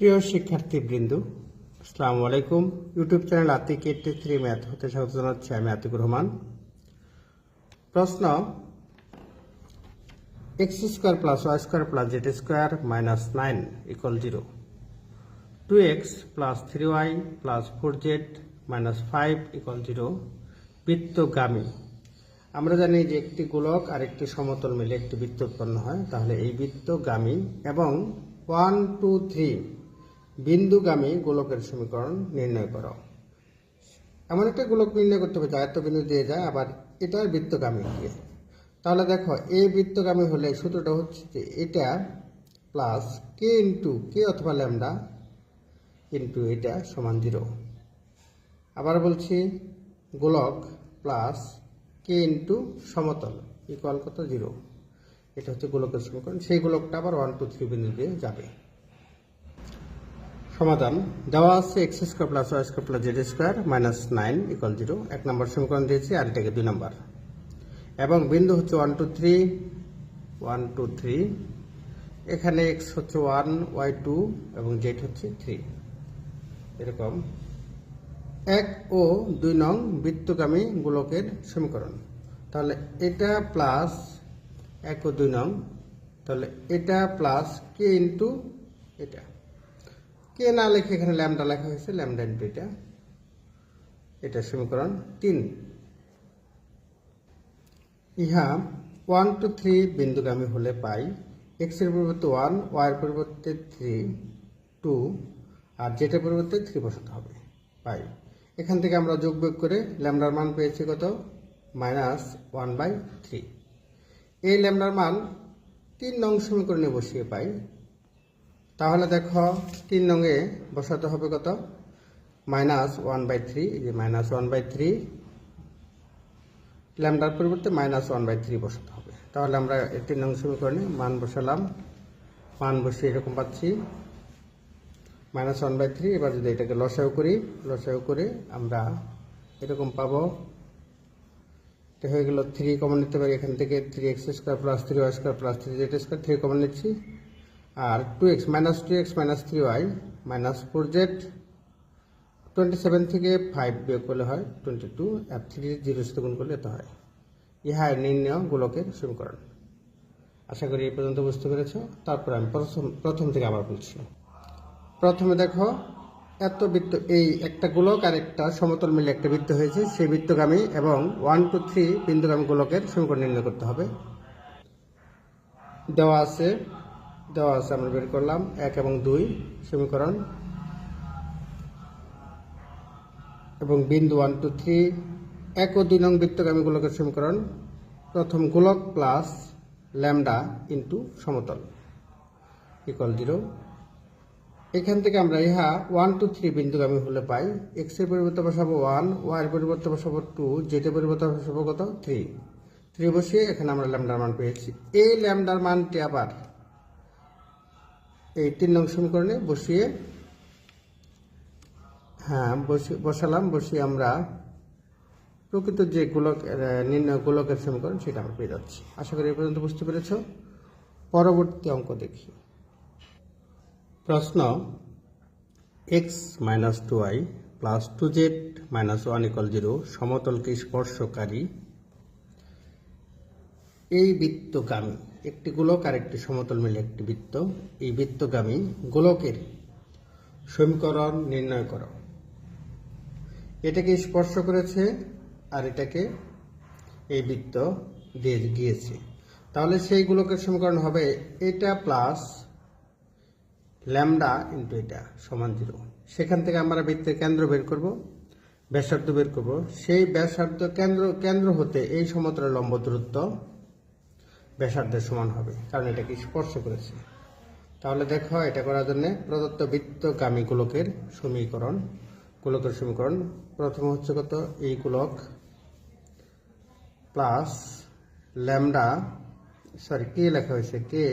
প্রিয় শিক্ষার্থীবৃন্দ, আসসালামু আলাইকুম। YouTube channel Atik eighty three math হতে স্বাগত জানাচ্ছি আমি আতিকুর রহমান। প্রশ্ন x square plus y square plus z square minus nine equal zero two x plus three y plus four z minus five equal zero বৃত্তগামী। আমরা জানি যে একটি গোলক আর একটি সমতল মিলে একটি বৃত্ত উৎপন্ন হয়, তাহলে এই বৃত্তগামী এবং ওয়ান টু থ্রি বিন্দুগামী গোলকের সমীকরণ নির্ণয় করো। এমন একটা গোলক নির্ণয় করতে হবে যা বিন্দু দিয়ে যায়, আবার এটার বৃত্তগামী দিয়ে তাহলে দেখো এই বৃত্তগামী হলে সূত্রটা হচ্ছে যে এটা প্লাস কে ইন্টু কে অথবা ল্যামডা ইন্টু এটা সমান জিরো আবার বলছি, গোলক প্লাস কে ইন্টু সমতল ইকুয়াল কত? জিরো এটা হচ্ছে গোলকের সমীকরণ, সেই গোলকটা আবার ওয়ান টু থ্রি বিন্দু দিয়ে যাবে। সমাধান। দেওয়া আছে x square plus y square plus z square minus nine equal zero এক নম্বর সমীকরণ দিয়েছি, আর এটাকে দুই নম্বর। এবং বিন্দু হচ্ছে one two three one two three এখানে এক্স হচ্ছে ওয়ান ওয়াই টু এবং জেড হচ্ছে থ্রি এরকম। এক ও দুই নং বৃত্তগামী গোলকের সমীকরণ। তাহলে এটা প্লাস এক ও দুই নং। তাহলে এটা প্লাস কে ইন্টু এটা। কে না লেখে এখানে ল্যামডা লেখা হয়েছে, ল্যামডা ইন্টু এটা। সমীকরণ তিন। ইহা ওয়ান টু থ্রি বিন্দুগামী হলে পাই এক্সের পরিবর্তে ওয়ান ওয়াই এর পরিবর্তে থ্রি টু আর যেটার পরিবর্তে থ্রি বসাতে হবে, পাই। এখান থেকে আমরা যোগ বিয়োগ করে ল্যামডার মান পেয়েছি কত? মাইনাস ওয়ান বাই থ্রি এই ল্যামডার মান তিন নং সমীকরণে বসিয়ে পাই তাহলে দেখো তিন নঙে বসাতে হবে কত? মাইনাস ওয়ান বাই থ্রি এই যে মাইনাস ওয়ান বাই থ্রি ল্যামডার পরিবর্তে মাইনাস ওয়ান বাই থ্রি বসাতে হবে। তাহলে আমরা তিন নং সমীকরণে মান বসালাম। মান বসিয়ে এরকম পাচ্ছি। মাইনাস ওয়ান বাই থ্রি এবার যদি এটাকে লসাও করি লসাও করে আমরা এরকম পাবো। হয়ে গেল থ্রি কমন নিতে পারি এখান থেকে three x square plus three y square plus three z square three common নিচ্ছি। আর two x minus two x minus three y minus four z twenty seven থেকে ফাইভ বিয়োগ করলে হয় টোয়েন্টি টু আর থ্রি জিরো সাথে গুণ করলে এত হয়। ইহা নির্ণয় গোলকের সমীকরণ। আশা করি এই পর্যন্ত বুঝতে পেরেছ। তারপর আমি প্রথম প্রথম থেকে আবার বলছি। প্রথমে দেখো, এত বৃত্ত, এই একটা গোলক আর একটা সমতল মিলে একটা বৃত্ত হয়েছে। সেই বৃত্তগামী এবং ওয়ান টু থ্রি বিন্দুগামী গোলকের সমীকরণ নির্ণয় করতে হবে। দেওয়া আছে দেওয়া আছে, আমরা বের করলাম। এক এবং দুই সমীকরণ। এবং বিন্দু ওয়ান টু থ্রি এক ও দুই নং বৃত্তগামী গোলকের সমীকরণ। প্রথম গোলক প্লাস ল্যামডা ইন্টু সমতল ইকুয়াল জিরো এখান থেকে আমরা ইহা ওয়ান টু থ্রি বিন্দুগামী হলে পাই। এক্সের পরিবর্তে বসাবো ওয়ান ওয়াই এর পরিবর্তে বসাবো টু জেড এর পরিবর্তে বসাবো কত? থ্রি থ্রি বসিয়ে এখানে আমরা ল্যামডার মান পেয়েছি। এই ল্যামডার মানটি আবার এই তিন নং সমীকরণে বসিয়ে হ্যাঁ বসি- বসালাম, বসিয়ে আমরা প্রকৃত যে গোলক নির্ণয় গোলকের সমীকরণ সেটা আমরা পেয়ে যাচ্ছি। আশা করি এ পর্যন্ত বুঝতে পেরেছ। পরবর্তী অঙ্ক দেখি। প্রশ্ন x minus two i plus two z minus one equal zero সমতলকে স্পর্শকারী এই বৃত্তগামী একটি গোলক আর একটি সমতল মিলে একটি বৃত্ত। এই বৃত্তগামী গোলকের সমীকরণ নির্ণয় করো। এটাকে স্পর্শ করেছে আর এটাকে এই বৃত্ত দিয়ে গিয়েছে। তাহলে সেই গোলকের সমীকরণ হবে এটা প্লাস ল্যামডা ইন্টু এটা সমান জিরো সেখান থেকে আমরা বৃত্তের কেন্দ্র বের করব, ব্যাসার্ধ বের করব। সেই ব্যাসার্ধ কেন্দ্র কেন্দ্র হতে এই সমতলের লম্ব দূরত্ব ব্যাসার্ধের সমান হবে, কারণ এটাকে স্পর্শ করেছে। তাহলে দেখো, এটা করার জন্য প্রদত্ত বৃত্তগামী গোলকের সমীকরণ। গোলকের সমীকরণ প্রথম হচ্ছে কত? এই গোলক প্লাস ল্যামডা, সরি, কে লেখা হয়েছে? কে?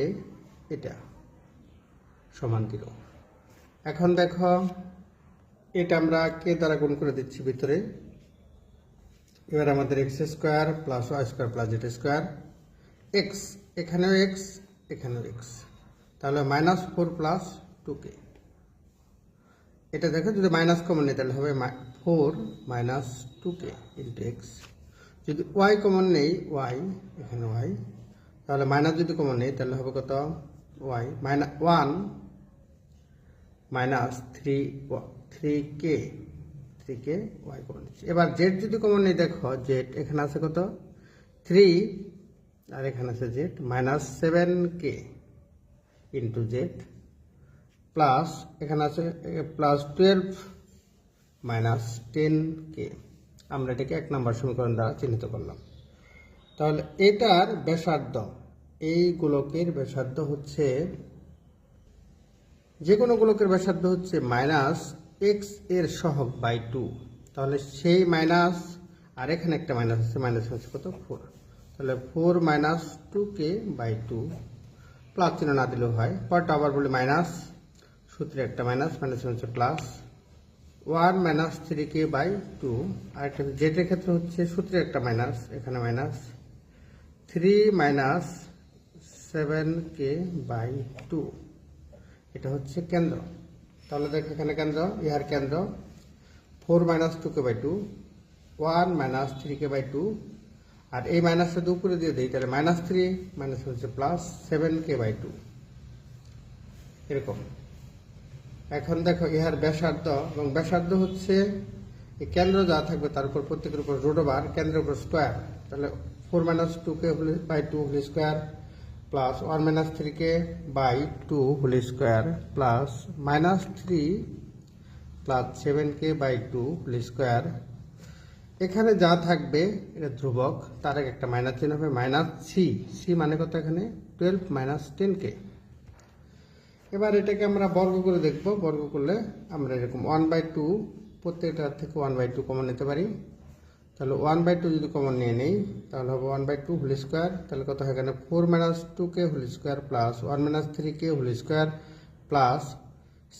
এটা সমান জিরো এখন দেখো, এটা আমরা কে দ্বারা গুণ করে দিচ্ছি ভিতরে? এবার আমাদের x square plus y square plus z square. X এখানেও এক্স এখানেও এক্স তাহলে minus four plus two k এটা দেখো, যদি মাইনাস কমন নেই, তাহলে হবে four minus two k into x যদি ওয়াই কমন নেই ওয়াই এখানে ওয়াই তাহলে মাইনাস যদি কমন নেই, তাহলে হবে কত? Y minus one minus three three k three k y common নিচ্ছে এবার জেড যদি কমন নেই, দেখো জেড এখানে আছে কত? থ্রি আর এখানে আছে z minus seven k into z plus এখানে আছে plus twelve minus ten k আমরা এটাকে এক নম্বর সমীকরণ দ্বারা চিহ্নিত করলাম। তাহলে এটার ব্যাসার্ধ, এই গোলকের ব্যাসার্ধ হচ্ছে, যে কোনো গোলকের ব্যাসার্ধ হচ্ছে মাইনাস এক্সের সহগ বাই টু তাহলে সেই মাইনাস আর এখানে একটা মাইনাস আছে মাইনাস হচ্ছে কত? ফোর তাহলে four minus two k by two plus চিহ্ন না দিলেও হয়। পরটা আবার বলি? মাইনাস। সূত্রে একটা মাইনাস মাইনাস হচ্ছে plus. One minus three k by two. আর একটা জেটের ক্ষেত্রে হচ্ছে সূত্রে একটা মাইনাস, এখানে minus. Three minus seven k by two. এটা হচ্ছে কেন্দ্র। তাহলে দেখ এখানে কেন্দ্র, ইহার কেন্দ্র। Four minus two k by two. One minus three k by two. আর এই মাইনাসটা দু উপরে দিয়ে দিই, তাহলে মাইনাস থ্রি মাইনাস হচ্ছে plus seven k by two এরকম। এখন দেখো, ইহার ব্যাসার্ধ, এবং ব্যাসার্ধ হচ্ছে, এই কেন্দ্র যা থাকবে তার উপর, প্রত্যেকের উপর রোড ওভার কেন্দ্রের উপর স্কোয়ার তাহলে four minus two k by two whole square plus one minus three k by two whole square plus minus three plus seven k by two whole square এখানে যা থাকবে, এটা ধ্রুবক, তার আগে একটা মাইনাস চিহ্ন হবে মাইনাস সি সি মানে কত এখানে? টুয়েলভ মাইনাস টেন কে এবার এটাকে আমরা বর্গ করে দেখব, বর্গ করলে আমরা এরকম ওয়ান বাই টু প্রত্যেকটার থেকে ওয়ান বাই টু কমন নিতে পারি। তাহলে ওয়ান বাই টু যদি কমন নিয়ে নেই, তাহলে হবে one by two whole square তাহলে কত হয় এখানে? Four minus two k whole square plus one minus three k whole square plus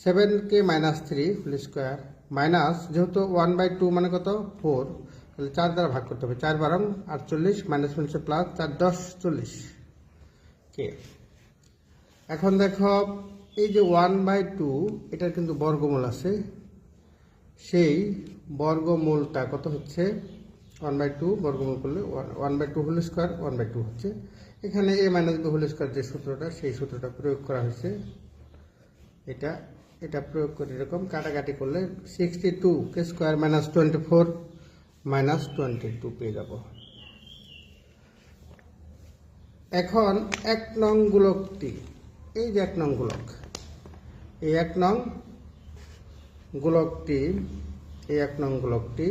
seven k minus three whole square minus যেহেতু ওয়ান বাই টু মানে কত? ফোর তাহলে চার দ্বারা ভাগ করতে হবে। চার বারং আটচল্লিশ মাইনাস হচ্ছে প্লাস চার দশ চল্লিশ। কে এখন দেখো, এই যে ওয়ান বাই টু এটার কিন্তু বর্গমূল আছে। সেই বর্গমূলটা কত হচ্ছে? ওয়ান বাই টু বর্গমূল করলে one by two whole square one by two হচ্ছে। এখানে a minus b whole square যে সূত্রটা, সেই সূত্রটা প্রয়োগ করা হয়েছে। এটা এটা প্রয়োগ করে এরকম কাটাকাটি করলে sixty two k square minus twenty four minus twenty two পেয়ে যাব। এখন এক নং গোলকটি, এই যে এক নং গোলক, এই এক নং গোলকটি, এই এক নং গোলকটি,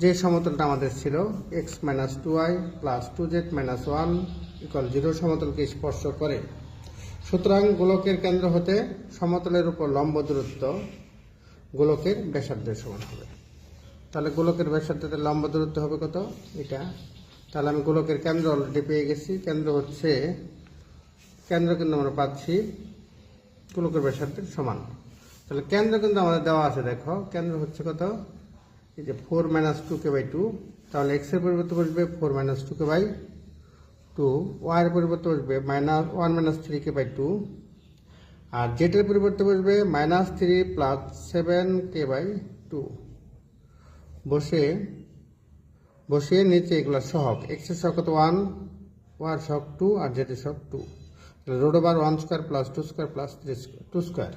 যে সমতলটা আমাদের ছিল x minus two y plus two z minus one equal zero সমতলকে স্পর্শ করে। সুতরাং গোলকের কেন্দ্র হতে সমতলের উপর লম্ব দূরত্ব গোলকের ব্যাসার্ধের সমান হবে। তাহলে গোলকের ব্যাসার্ধের লম্ব দূরত্ব হবে কত? এটা। তাহলে আমি গোলকের কেন্দ্র অলরেডি পেয়ে গেছি। কেন্দ্র হচ্ছে, কেন্দ্র কিন্তু আমরা পাচ্ছি গোলকের ব্যাসার্ধের সমান। তাহলে কেন্দ্র কিন্তু আমাদের দেওয়া আছে, দেখো। কেন্দ্র হচ্ছে কত? এই যে four minus two k by two. তাহলে এক্সের পরিবর্তে বসবে four minus two k by two. Y এর পরিবর্তে বসবে minus one minus three k by two. আর জেটের পরিবর্তে বসবে minus three plus seven k by two বসে, বসিয়ে নিচে এগুলো সহগ। এক্সের সহগ ওয়ান ওয়ার সহগ টু আর এর সহগ two root over one square plus two square plus three two square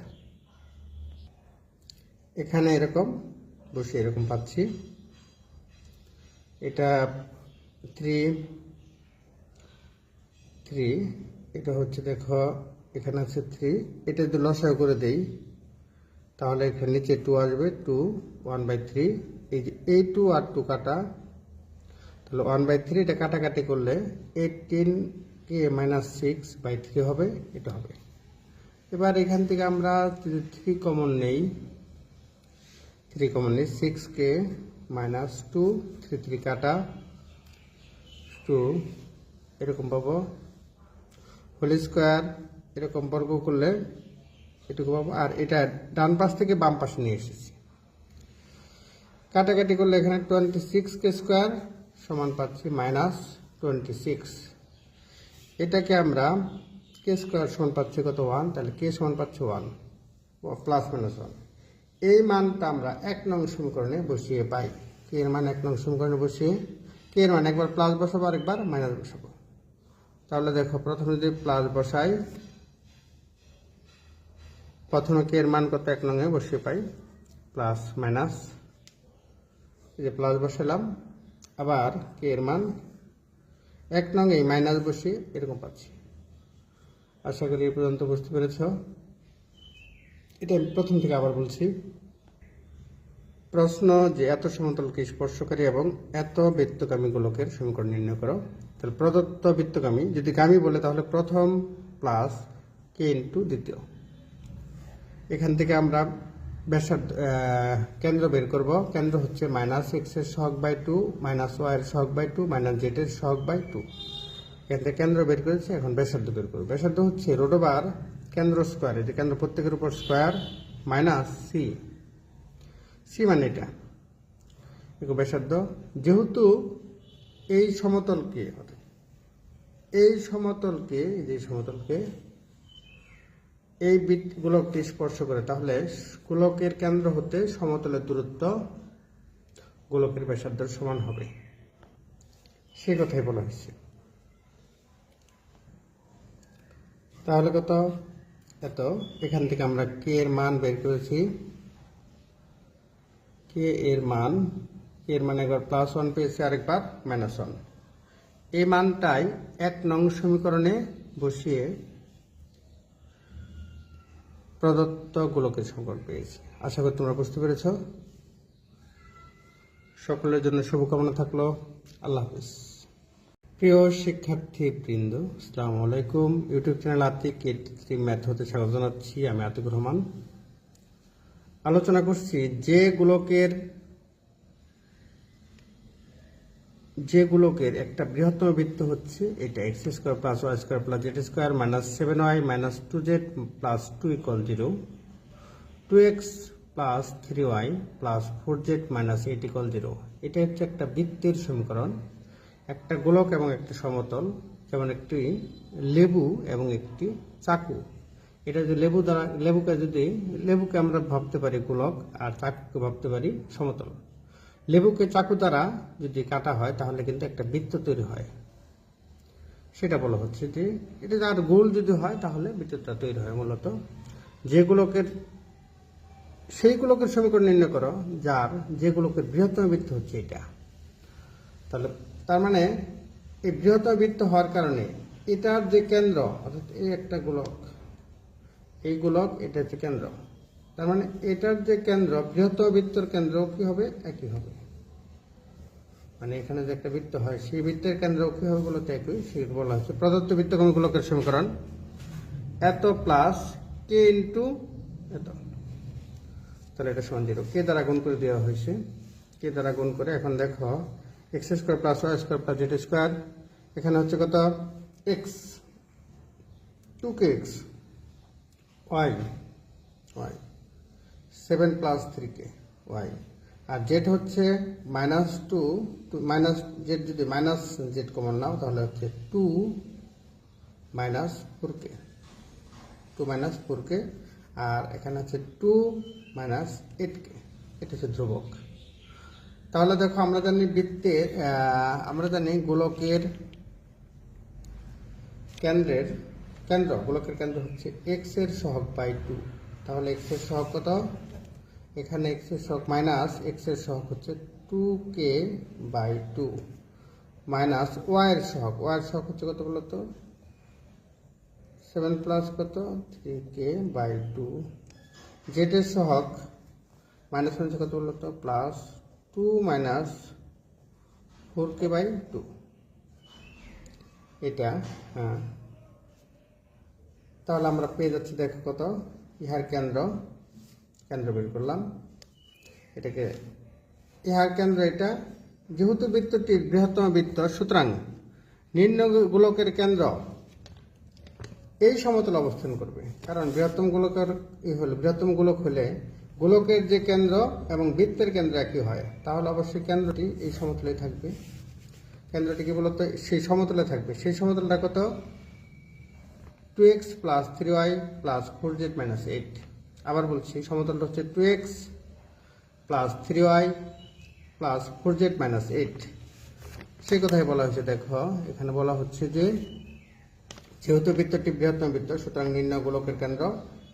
এখানে এরকম বসে এরকম পাচ্ছি। এটা থ্রি থ্রি এটা হচ্ছে দেখো এখানে আছে থ্রি এটা যদি লসায় করে দেই, তাহলে এখানে নিচে টু আসবে টু ওয়ান বাই থ্রি এই যে এই টু আর টু কাটা, তাহলে ওয়ান বাই থ্রি এটা কাটাকাটি করলে eighteen k minus six by three হবে, এটা হবে। এবার এখান থেকে আমরা থ্রি কমন নেই থ্রি কমন নেই six k minus two three three কাটা টু এরকম পাবো। হোল স্কোয়ার এরকম বর্গ করলে এটুকু পাবো। আর এটা ডান পাশ থেকে বাম পাশে নিয়ে এসেছি। কাটাকাটি করলে এখানে টোয়েন্টি সিক্স কে স্কোয়ার সমান পাচ্ছি মাইনাস টোয়েন্টি সিক্স এটাকে আমরা কে স্কোয়ার সমান পাচ্ছি কত? ওয়ান তাহলে কে সমান পাচ্ছি? ওয়ান প্লাস মাইনাস ওয়ান এই মানটা আমরা এক নং সমীকরণে বসিয়ে পাই। কে এর মান এক নং সমীকরণে বসিয়ে, কে এর মান একবার প্লাস বসাবো, আরেকবার মাইনাস বসাবো। তাহলে দেখো, প্রথমে যদি প্লাস বসাই প্রথমে কে এর মান কত? এক নঙে বসিয়ে পাই। Plus, minus. এই যে প্লাস বসালাম। আবার কে এর মান? এক নঙে মাইনাস বসিয়ে এরকম পাচ্ছি। আশা করি এ পর্যন্ত বুঝতে পেরেছ। এটা আমি প্রথম থেকে আবার বলছি। প্রশ্ন যে এত সমতলকে স্পর্শকারী এবং এত বৃত্তগামী গোলকের সমীকরণ নির্ণয় করো। তাহলে প্রদত্ত বৃত্তগামী যদি গামী বলে, তাহলে প্রথম প্লাস কে ইন্টু দ্বিতীয়। এখান থেকে আমরা ব্যাসার্ধ কেন্দ্র বের করব। কেন্দ্র হচ্ছে মাইনাস এক্সের সহগ বাই টু মাইনাস ওয়াই এর সহগ বাই টু মাইনাস জেড এর সহগ বাই টু এখান থেকে কেন্দ্র বের করেছে, এখন ব্যাসার্ধ বের করব। ব্যাসার্ধ হচ্ছে রোডোবার কেন্দ্র স্কোয়ার এটা কেন্দ্র প্রত্যেকের উপর স্কোয়ার মাইনাস সি সি মানে এটা। দেখো ব্যাসার্ধ, যেহেতু এই সমতলকে এই সমতলকে যে সমতলকে এই বৃত্ত গোলকটি স্পর্শ করে, তাহলে গোলকের কেন্দ্র হতে সমতলের দূরত্ব গোলকের ব্যাসার্ধের সমান হবে। সে কথাই বলা হয়েছে। তাহলে কত? এত। এখান থেকে আমরা কে এর মান বের করেছি। কে এর মান কে এর মানে একবার প্লাস ওয়ান পেয়েছি, আরেকবার মাইনাস ওয়ান এই মানটাই এক নং সমীকরণে বসিয়ে প্রদত্ত গোলকের সংকট পেয়েছি। আশা করি তোমরা বুঝতে পেরেছ। সকলের জন্য শুভকামনা থাকল। আল্লাহ হাফিজ। প্রিয় শিক্ষার্থী বৃন্দ আসসালামু আলাইকুম। ইউটিউব চ্যানেল আতিক কেটি ম্যাথ হতে স্বাগত জানাচ্ছি। আমি আতিক রহমান। আলোচনা করছি যে গোলকের যে একটা বৃহত্তম বৃত্ত হচ্ছে, এটা x square plus y square plus z square minus seven y minus two z plus two equal zero two x plus three y plus four z minus eight equal zero এটা হচ্ছে একটা বৃত্তের সমীকরণ, একটা গোলক এবং একটা সমতল, যেমন একটি লেবু এবং একটি চাকু। এটা যদি লেবু দ্বারা, লেবুকে যদি, লেবুকে আমরা ভাবতে পারি গোলক আর চাকুকে ভাবতে পারি সমতল। লেবুকে চাকু দ্বারা যদি কাটা হয়, তাহলে কিন্তু একটা বৃত্ত তৈরি হয়। সেটা বলা হচ্ছে যে, এটা যার গোল যদি হয়, তাহলে বৃত্তটা তৈরি হয় মূলত। যেগুলোকে সেইগুলোকে সমীকরণ নির্ণয় করো, যার যেগুলোকে বৃহত্তম বৃত্ত হচ্ছে এটা। তাহলে, তার মানে এই বৃহত্তম বৃত্ত হওয়ার কারণে এটার যে কেন্দ্র, অর্থাৎ এই একটা গোলক, এই গোলক এটা হচ্ছে কেন্দ্র, তার মানে এটার যে কেন্দ্র, বৃহত্তম বৃত্তর কেন্দ্র কি হবে? একই হবে। মানে এখানে যে একটা বৃত্ত হয়, সেই বৃত্তের কেন্দ্র কি হবে বলতে একই? সেই বলা হচ্ছে প্রদত্ত বৃত্তকম গোলকের সমীকরণ? এত প্লাস কে ইন্টু এত। তাহলে এটা সমান জিরো কে দ্বারা গুণ করে দেওয়া হয়েছে। কে দ্বারা গুণ করে এখন দেখো X square plus Y square plus Z square এখানে হচ্ছে কত? X two K X Y Y seven plus three K Y আর জেড হচ্ছে মাইনাস টু মাইনাস জেড যদি মাইনাস জেড কমন নাও তাহলে হচ্ছে two minus four K two minus four K আর এখানে হচ্ছে টু মাইনাস এইট কে এটা হচ্ছে ধ্রুবক। তাহলে দেখো আমরা জানি বৃত্তের আহ, আমরা জানি গোলকের কেন্দ্রের কেন্দ্র গোলকের কেন্দ্র হচ্ছে এক্সের সহগ বাই টু তাহলে এক্সের সহগ কত? এখানে এক্সের সহগ মাইনাস এক্সের সহগ হচ্ছে two K by two minus ওয়াইয়ের এর সহগ ওয়াই হচ্ছে কত বলতো? সেভেন প্লাস কত? Three K by two z এর সহগ মাইনাস হচ্ছে কত বলতো? Plus two minus four K by two এটা হ্যাঁ। তাহলে আমরা পেয়ে যাচ্ছি, দেখো কত? ইহার কেন্দ্র কেন্দ্র বের করলাম। এটাকে ইহার কেন্দ্র এটা। যেহেতু বৃত্তটি বৃহত্তম বৃত্ত, সুতরাং নিম্ন গোলকের কেন্দ্র এই সমতল অবস্থান করবে। কারণ বৃহত্তম গোলকের ই হলে, বৃহত্তম গোলক হলে গোলকের যে কেন্দ্র এবং বৃত্তের কেন্দ্র একই হয়, তাহলে অবশ্যই কেন্দ্রটি এই সমতলে থাকবে। কেন্দ্রটি কি বলতো? সেই সমতলে থাকবে। সেই সমতলটা কত? Two x plus three y plus four z minus eight. আবার বলছি, সমতলটা হচ্ছে two x plus three y plus four z minus eight সেই কথাই বলা হয়েছে, দেখো, এখানে বলা হচ্ছে যে, যেহেতু বৃত্তটি বৃহত্তম বৃত্ত, সুতরাং নির্ণয় গোলকের কেন্দ্র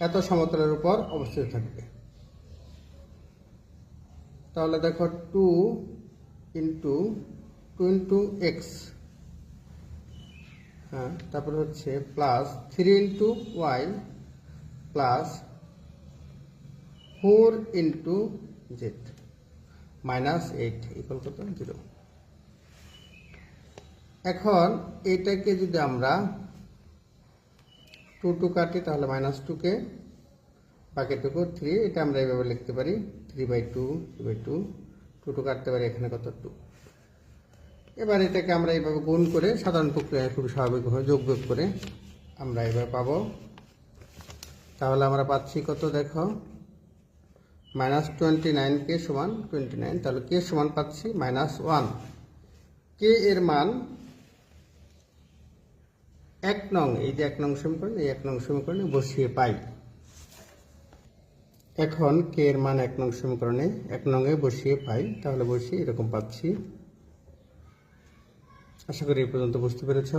এত সমতলের উপর অবস্থিত থাকবে। তাহলে দেখো two into two into x হ্যাঁ তারপরে হচ্ছে plus three into y plus four into z minus eight equal কত জিরো এখন এটাকে যদি আমরা টু টু কাটি, তাহলে মাইনাস টুকে বাকিটুকু থ্রি এটা আমরা এইভাবে লিখতে পারি three by two by two two two কাটতে পারি এখানে কত টু এবার এটাকে আমরা এইভাবে গুণ করে সাধারণ প্রক্রিয়ায় খুব স্বাভাবিকভাবে যোগ করে আমরা এবার পাবো। তাহলে আমরা পাচ্ছি কত দেখো? মাইনাস টোয়েন্টি নাইন কে সমান টোয়েন্টি নাইন তাহলে কে সমান পাচ্ছি? মাইনাস ওয়ান কে এর মান? এক নং, এই যে এক নং সমীকরণ, এই এক নং সমীকরণে বসিয়ে পাই। এখন কে এর মান এক নং সমীকরণে, এক নংয়ে বসিয়ে পাই, তাহলে বসিয়ে এরকম পাচ্ছি। আশা করি এই পর্যন্ত বুঝতে পেরেছ।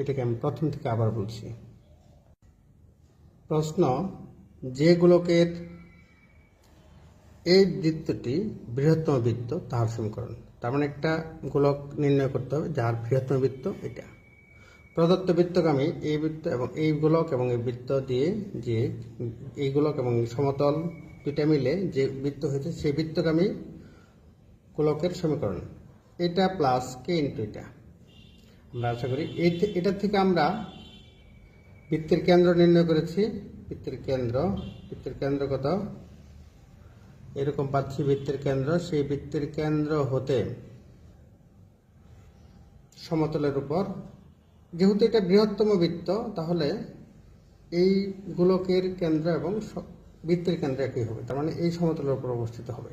এটাকে আমি প্রথম থেকে আবার বলছি। প্রশ্ন, যে গোলকের এই বৃত্তটি বৃহত্তম বৃত্ত তাহার সমীকরণ। তার মানে একটা গোলক নির্ণয় করতে হবে, যার বৃহত্তম বৃত্ত এটা। প্রদত্ত বৃত্তগামী এই বৃত্ত এবং এই গোলক এবং এই বৃত্ত দিয়ে যে এই গোলক এবং সমতল দুইটা মিলে যে বৃত্ত হয়েছে, সেই বৃত্তগামী গোলকের সমীকরণ। এটা প্লাস কে ইন্টু এটা। আমরা আশা করি এই এটার থেকে আমরা বৃত্তের কেন্দ্র নির্ণয় করেছি। বৃত্তের কেন্দ্র বৃত্তের কেন্দ্র কত? এরকম পাচ্ছি বৃত্তের কেন্দ্র, সেই বৃত্তের কেন্দ্র হতে সমতলের উপর। যেহেতু এটা বৃহত্তম বৃত্ত, তাহলে এই গোলকের কেন্দ্র এবং বৃত্তের কেন্দ্র একই হবে। তার মানে এই সমতলের উপর অবস্থিত হবে।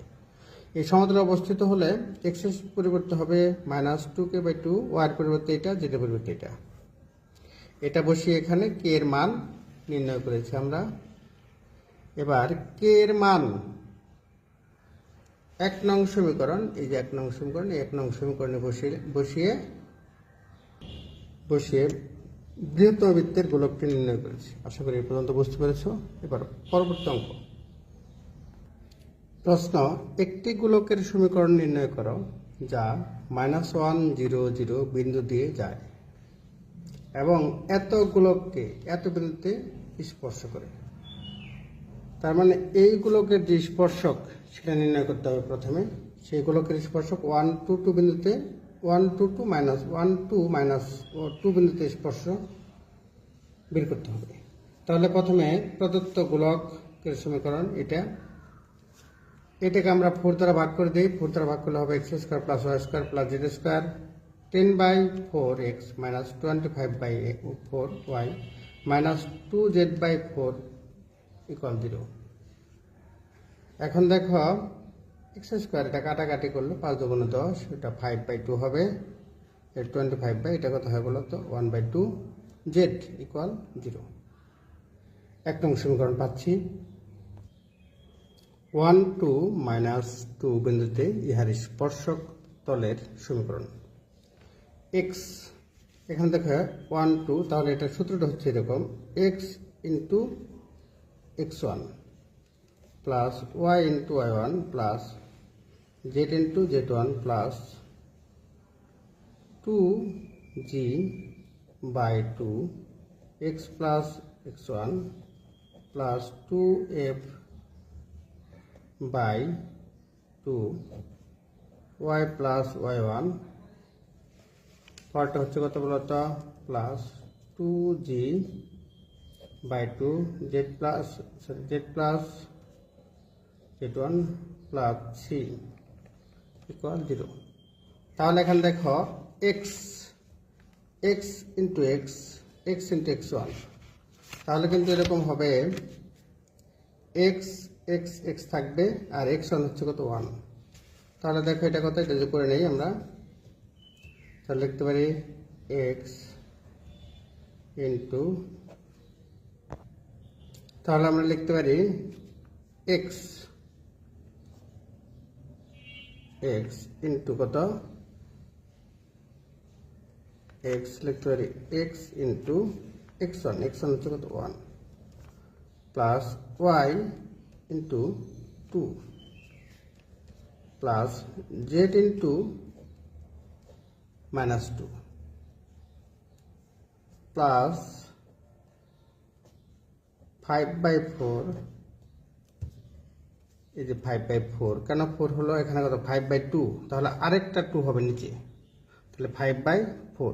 এই সমতলে অবস্থিত হলে এক্সেস পরিবর্তে হবে minus two k by two war পরিবর্তে এটা যেটা পরিবর্তে এটা। এটা বসিয়ে এখানে কে এর মান নির্ণয় করেছি আমরা। এবার কে এর মান এক নং সমীকরণ, এই যে এক নং সমীকরণ এক নং সমীকরণে বসিয়ে বসিয়ে বসিয়ে বৃহত্তম বৃত্তের গোলকটি নির্ণয় করেছি। আশা করি এই পর্যন্ত বুঝতে পেরেছ। এবার পরবর্তী অঙ্ক। প্রশ্ন, একটি গোলকের সমীকরণ নির্ণয় করো, যা মাইনাস ওয়ান জিরো জিরো বিন্দু দিয়ে যায় এবং এত গোলককে, এত বিন্দুতে স্পর্শ করে। তার মানে এই গোলকের যে স্পর্শক সেটা নির্ণয় করতে হবে প্রথমে। সেই গোলকের স্পর্শক ওয়ান টু টু বিন্দুতে one two two minus one two minus two বিন্দুতে স্পর্শ বের করতে হবে। তাহলে প্রথমে প্রদত্ত গোলকের সমীকরণ এটা। এটাকে আমরা ফোর দ্বারা ভাগ করে দিই। ফোর দ্বারা ভাগ করলে হবে x square plus y square plus z square ten by four x minus twenty five by four y minus two z by four equal zero এখন দেখো এক্স স্কোয়ার এটা কাটাকাটি করলে পাঁচ দুগুণ দশ, এটা ফাইভ বাই টু হবে। টোয়েন্টি ফাইভ বাই এটা কত হয় বলো তো? One by two z equal zero এক নং সমীকরণ পাচ্ছি। ওয়ান টু মাইনাস টু বিন্দুতে ইহার স্পর্শক তলের সমীকরণ। এক্স এখানে দেখো ওয়ান টু তাহলে এটা সূত্রটা হচ্ছে এরকম x into x one plus y into y one plus z into z one plus two g by two x plus x one plus two f by two y plus y one পরটা হচ্ছে কত বলতো plus two g by two z plus sorry z plus z one plus c equal zero তাহলে এখানে দেখো x x into x x into x one তাহলে কিন্তু এরকম হবে এক্স এক্স এক্স থাকবে আর এক্স ওয়ান হচ্ছে কত ওয়ান তাহলে দেখো এটা কত, এটা করে নেই আমরা, তাহলে লিখতে পারি এক্স ইন্টু তাহলে আমরা লিখতে পারি এক্স এক্স ইন্টু কত? এক্স লিখতে পারি x into x one x one হচ্ছে কত? One plus y into two plus z into minus two plus five by four এই যে ফাইভ বাই ফোর কেন ফোর হলো? এখানে কত? ফাইভ বাই টু তাহলে আরেকটা টু হবে নিচে। তাহলে five by four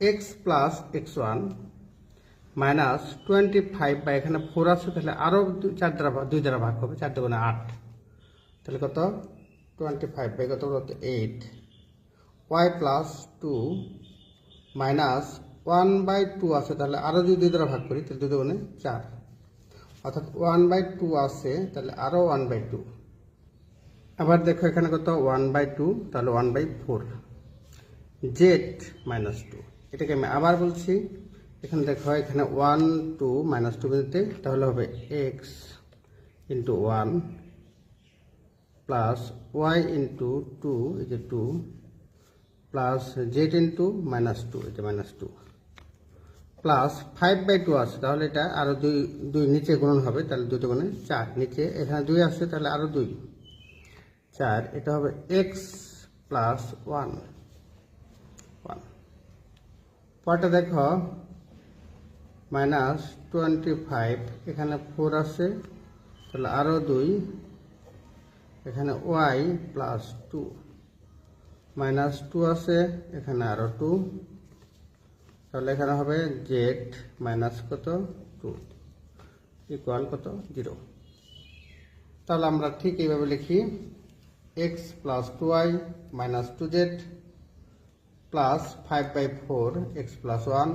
x plus x one minus twenty five by এখানে ফোর আছে, তাহলে আরও চার দ্বারা দুই দ্বারা ভাগ হবে, চার দুগুণে আট। তাহলে কত? টোয়েন্টি ফাইভ বাই কত কত eight y plus two minus one by two আছে, তাহলে আরও যদি দুই দ্বারা ভাগ করি, তাহলে দুই দুগুণে চার। অর্থাৎ ওয়ান বাই টু আছে, তাহলে আরও ওয়ান বাই টু আবার দেখো এখানে কত? ওয়ান বাই টু তাহলে one by four z minus two এটাকে আমি আবার বলছি, এখানে দেখো, এখানে ওয়ান টু মাইনাস টু বিন্দুতে তাহলে হবে x into one plus y into two এই যে two plus z into minus two এটা minus two plus five by two আছে, তাহলে এটা আরও দুই দুই নিচে গুণন হবে, তাহলে দুটো গুণে চার, নিচে এখানে দুই আছে, তাহলে আরও দুই। চার, এটা হবে এক্স প্লাস ওয়ান ওয়ান পরটা দেখো মাইনাস টোয়েন্টি ফাইভ এখানে ফোর আছে, তাহলে আরও দুই, এখানে y plus two minus two আছে, এখানে আরও টু তাহলে এখানে হবে জেড মাইনাস কত? টু ইকুয়াল কত? জিরো তাহলে আমরা ঠিক এইভাবে লিখি x plus two y minus two z plus five by four x plus one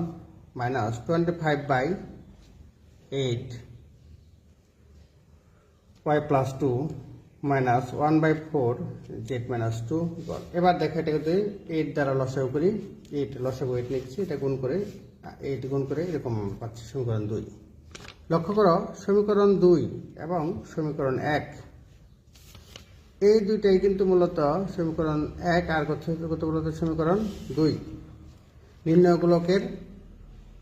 minus twenty five by eight y plus two minus one by four z minus two এবার দেখো এটাকে যদি এইট দ্বারা লসাগু করি এইট লসাগু eight লিখছি, এটা গুণ করে, এইট গুণ করে এরকম পাচ্ছি সমীকরণ দুই। লক্ষ্য করো, সমীকরণ দুই এবং সমীকরণ এক। এই দুইটাই কিন্তু মূলত সমীকরণ এক আর কত মূলত সমীকরণ? দুই। নির্ণয় গোলকের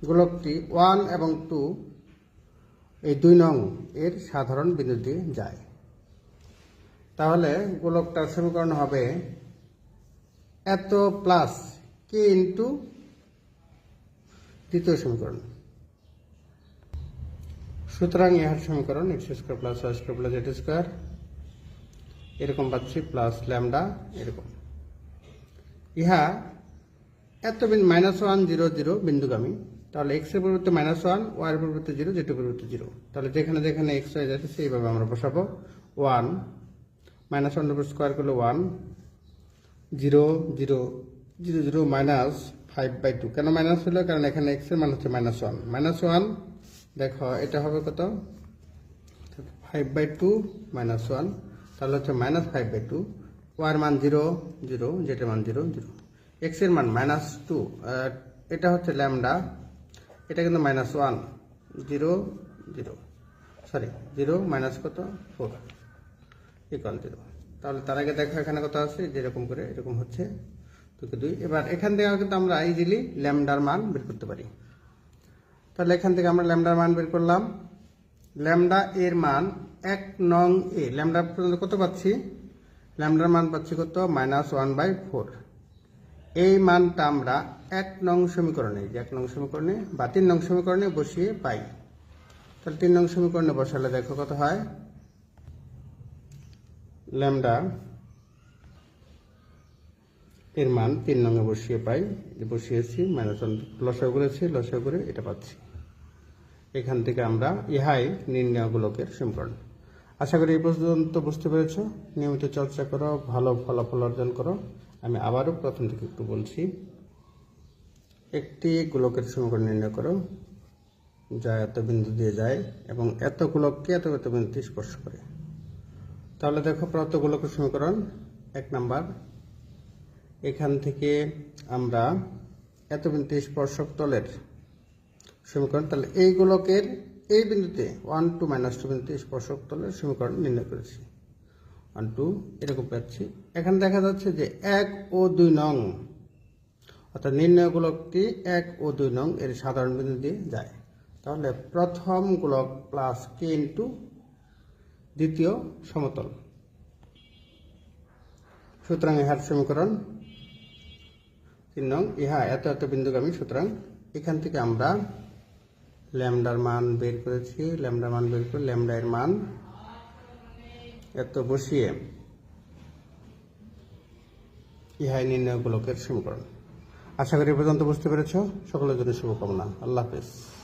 গোলকটি ওয়ান এবং টু, এই দুই নং এর সাধারণ বিন্দু দিয়ে যায়। তাহলে গোলকটার সমীকরণ হবে এত প্লাস কে ইন্টু দ্বিতীয় সমীকরণ। সুতরাং ইহার সমীকরণ x square plus y square plus z square এরকম পাচ্ছি প্লাস ল্যামডা এরকম। ইহা এত মাইনাস ওয়ান জিরো জিরো বিন্দুগামী। তাহলে এক্সের পরিবর্তে মাইনাস ওয়ান ওয়াই এর পরিবর্তে জিরো জেড এর পরিবর্তে জিরো তাহলে যেখানে যেখানে এক্স ওয়াই যাচ্ছে সেইভাবে আমরা বসাবো। ওয়ান মাইনাস ওয়ান স্কোয়ার করলে one zero zero zero zero minus five by two. কেন মাইনাস হলো? কারণ এখানে এক্সের মান হচ্ছে মাইনাস ওয়ান। মাইনাস ওয়ান, দেখো, এটা হবে কত? Five by two minus one. তাহলে হচ্ছে মাইনাস ফাইভ বাই টু। ওয়ার মান জিরো জিরো জেটের মান জিরো জিরো। এক্সের মান মাইনাস টু। এটা হচ্ছে ল্যামডা। এটা কিন্তু minus one. Zero zero. Sorry, zero minus কত? ফোর। ইকাল জিরো তাহলে তার আগে দেখো এখানে কত আছে? যেরকম করে, এরকম হচ্ছে। এবার এখান থেকে কিন্তু আমরা ইজিলি ল্যামডার মান বের করতে পারি। তাহলে এখান থেকে আমরা ল্যামডার মান বের করলাম। ল্যামডা এর মান এক নং এ ল্যামডা পর্যন্ত কত পাচ্ছি? ল্যামডার মান পাচ্ছি কত? মাইনাস ওয়ান বাই ফোর এই মানটা আমরা এক নং সমীকরণে এক নং সমীকরণে বা তিন নং সমীকরণে বসিয়ে পাই। তাহলে তিন নং সমীকরণে বসালে দেখো কত হয়? ল্যামডা এর মান তিন নঙে বসিয়ে পাই বসিয়েছি মাইনাস ওয়ান লসাগু করেছি, লসাগু করে এটা পাচ্ছি। এখান থেকে আমরা ইহাই নির্ণয় গোলকের সমীকরণ। আশা করি এই পর্যন্ত বুঝতে পেরেছ। নিয়মিত চর্চা করো, ভালো ফলাফল অর্জন করো। আমি আবারও প্রথম থেকে একটু বলছি, একটি গোলকের সমীকরণ নির্ণয় করো। যা এত বিন্দু দিয়ে যায় এবং এত গোলককে এত এত বিন্দুতে স্পর্শ করে। তাহলে দেখো প্রাপ্ত গোলকের সমীকরণ, এক নাম্বার এখান থেকে আমরা এত বিন্দু স্পর্শক তলের সমীকরণ, তাহলে এই গোলকের এই বিন্দুতে ওয়ান টু মাইনাস টু বিন্দুতে স্পর্শক তলের সমীকরণ নির্ণয় করেছি। ওয়ান টু এরকম পাচ্ছি। এখানে দেখা যাচ্ছে যে এক ও দুই নং, অর্থাৎ নির্ণয় গোলকটি এক ও দুই নং এর সাধারণ বিন্দু দিয়ে যায়। তাহলে প্রথম গোলক প্লাস কে ইন্টু দ্বিতীয় সমতল। সুতরাং ইহার সমীকরণ তিন নং, ইহা এত এত বিন্দুগামী, সুতরাং এখান থেকে আমরা ল্যামডার মান বের করেছি, ল্যামডার মান বের করে ল্যামডা এর মান এত বসিয়ে ইহাই নির্ণয় গোলকের সমীকরণ। আশা করি পর্যন্ত বুঝতে পেরেছ। সকলের জন্য শুভকামনা। আল্লাহ হাফেজ।